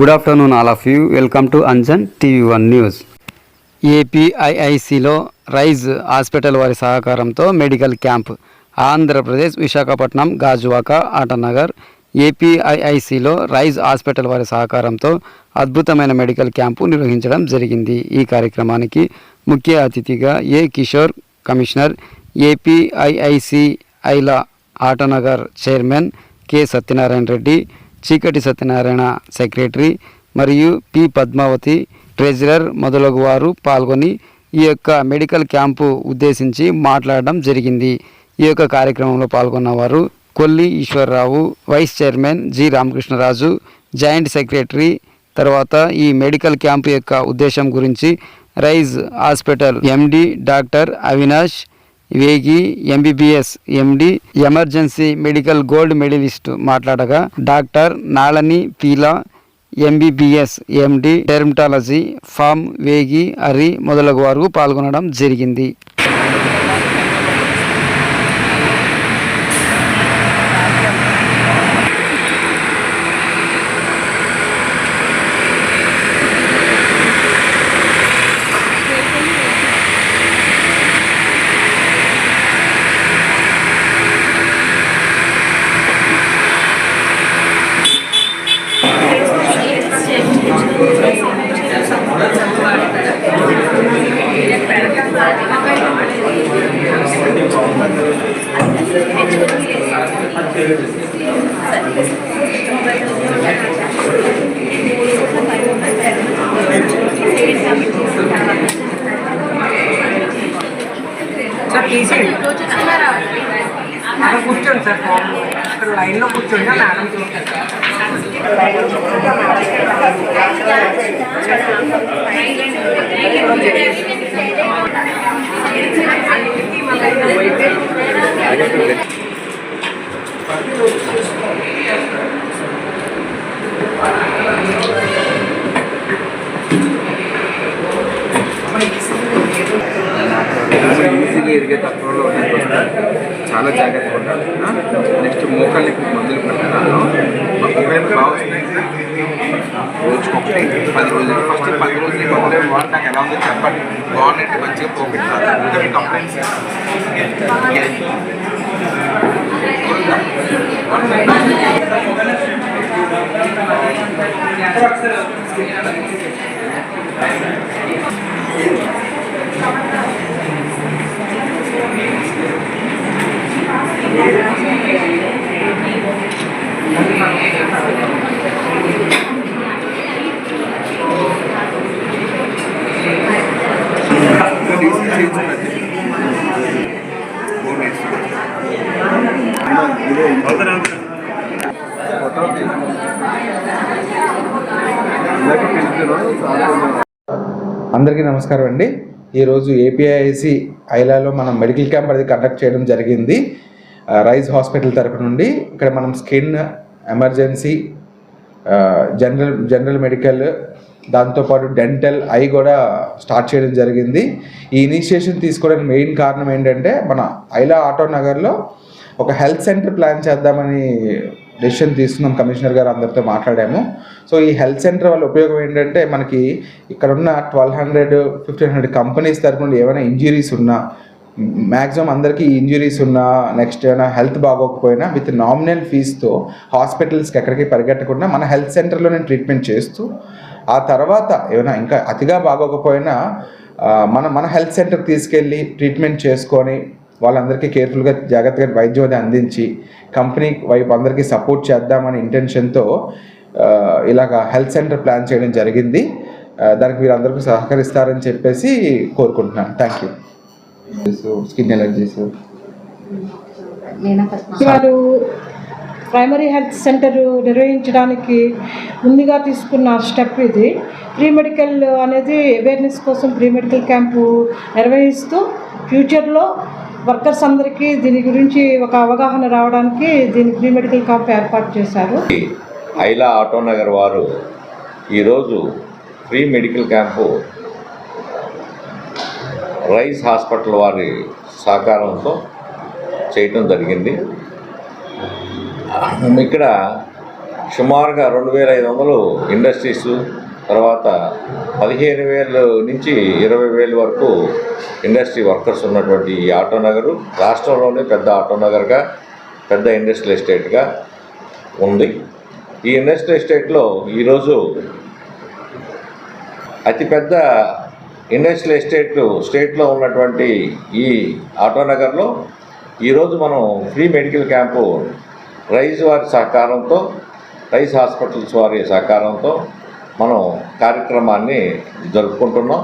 Good afternoon all of you welcome to Anjan TV one news ఏపీఐఐసిలో rise hospital వారి సహకారంతో medical camp. Andhra Pradesh Visakhapatnam Gajuwaka Autonagar. ఏపీఐఐసిలో rise hospital వారి సహకారంతో అద్భుతమైన మెడికల్ క్యాంపు నిర్వహించడం జరిగింది. ఈ కార్యక్రమానికి ముఖ్య అతిథిగా A Kishore commissioner ఏపీఐఐసిఐల Autonagar chairman K Satyanarayana Reddy Cheekati Satyanarayana secretary మరియు పి పద్మావతి ట్రెజరర్ మొదలగు వారు పాల్గొని ఈ యొక్క మెడికల్ క్యాంపు ఉద్దేశించి మాట్లాడడం జరిగింది. ఈ యొక్క కార్యక్రమంలో పాల్గొన్నవారు Kolli Eswara Rao vice chairman G Ramakrishna Raju joint secretary తర్వాత ఈ మెడికల్ క్యాంపు యొక్క ఉద్దేశం గురించి Rise hospital MD doctor Avinash Vegi MBBS MD emergency medical gold medalist మాట్లాడగా doctor Nalini Peela MBBS MD dermatology form Vegi Hari మొదలగు వారు పాల్గొనడం జరిగింది. Sir తీసేయండి అక్కడ కూర్చోండి సార్ ఇక్కడ లైన్లో కూర్చోండి మేడం చూస్తాను ఈజీగా ఎదిగే తత్వంలో ఉన్నది చాలా జాగ్రత్తగా ఉండాలి. నెక్స్ట్ మోకాళ్ళకి మందులు పెట్టాను ఇవేమి బాగున్నాయి రోజుకొకటి పది రోజులు ఫస్ట్ పది రోజులు మందులు వాడి నాకు ఎలా ఉందో చెప్పండి. బాగున్నట్టు మంచిగా పోగొట్టాలి ఇంకా మీ కంప్లైంట్స్ అందరికీ నమస్కారం అండి. ఈరోజు ఏపీఐసి ఐలాలో మనం మెడికల్ క్యాంప్ అనేది కండక్ట్ చేయడం జరిగింది. రైజ్ హాస్పిటల్ తరపు నుండి ఇక్కడ మనం skin emergency general general medical దాంతోపాటు డెంటల్ ఐ కూడా స్టార్ట్ చేయడం జరిగింది. ఈ ఇనిషియేషన్ తీసుకోవడానికి మెయిన్ కారణం ఏంటంటే మన ఐలా ఆటో నగర్లో ఒక హెల్త్ సెంటర్ ప్లాన్ చేద్దామని డెసిషన్ తీసుకున్నాం కమిషనర్ గారు అందరితో మాట్లాడాము. సో ఈ హెల్త్ సెంటర్ వల్ల ఉపయోగం ఏంటంటే మనకి ఇక్కడ ఉన్న twelve hundred fifteen hundred companies తరపున ఏమైనా ఇంజురీస్ ఉన్నా మ్యాక్సిమం అందరికీ ఇంజురీస్ ఉన్నా నెక్స్ట్ ఏమైనా హెల్త్ బాగోకపోయినా విత్ నామినల్ ఫీజుతో హాస్పిటల్స్కి ఎక్కడికి పరిగెట్టకుండా మన హెల్త్ సెంటర్లోనే ట్రీట్మెంట్ చేస్తూ ఆ తర్వాత ఏమైనా ఇంకా అతిగా బాగోకపోయినా మన మన హెల్త్ సెంటర్కి తీసుకెళ్ళి ట్రీట్మెంట్ చేసుకొని వాళ్ళందరికీ కేర్ఫుల్గా జాగ్రత్తగా వైద్యం అది అందించి కంపెనీ వైపు అందరికీ సపోర్ట్ చేద్దామనే ఇంటెన్షన్తో ఇలాగ హెల్త్ సెంటర్ ప్లాన్ చేయడం జరిగింది. దానికి మీరు అందరికీ సహకరిస్తారని చెప్పేసి కోరుకుంటున్నాను. Thank you. స్కిన్ ఎలర్జీస్ వారు ప్రైమరీ హెల్త్ సెంటర్ నిర్వహించడానికి ముందుగా తీసుకున్న స్టెప్ ఇది. ప్రీ మెడికల్ అనేది అవేర్నెస్ కోసం ప్రీ మెడికల్ క్యాంపు నిర్వహిస్తూ ఫ్యూచర్లో వర్కర్స్ అందరికీ దీని గురించి ఒక అవగాహన రావడానికి దీని ప్రీ మెడికల్ క్యాంప్ ఏర్పాటు చేశారు. ఐలా ఆటో నగర్ వారు ఈరోజు free medical camp Rise hospital వారి సహకారంతో చేయటం జరిగింది. ఇక్కడ సుమారుగా రెండు వేల ఐదు వందలు ఇండస్ట్రీస్ తర్వాత పదిహేను వేలు నుంచి ఇరవై వేలు వరకు ఇండస్ట్రీ వర్కర్స్ ఉన్నటువంటి ఈ ఆటో నగరు రాష్ట్రంలోనే పెద్ద ఆటో నగర్గా పెద్ద ఇండస్ట్రియల్ ఎస్టేట్గా ఉంది. ఈ ఇండస్ట్రియల్ ఎస్టేట్లో ఈరోజు అతిపెద్ద ఇండస్ట్రియల్ ఎస్టేట్ స్టేట్లో ఉన్నటువంటి ఈ ఆటోనగర్లో ఈరోజు మనం ఫ్రీ మెడికల్ క్యాంపు రైజ్ వారి సహకారంతో రైస్ హాస్పిటల్స్ వారి సహకారంతో మనం కార్యక్రమాన్ని జరుపుకుంటున్నాం.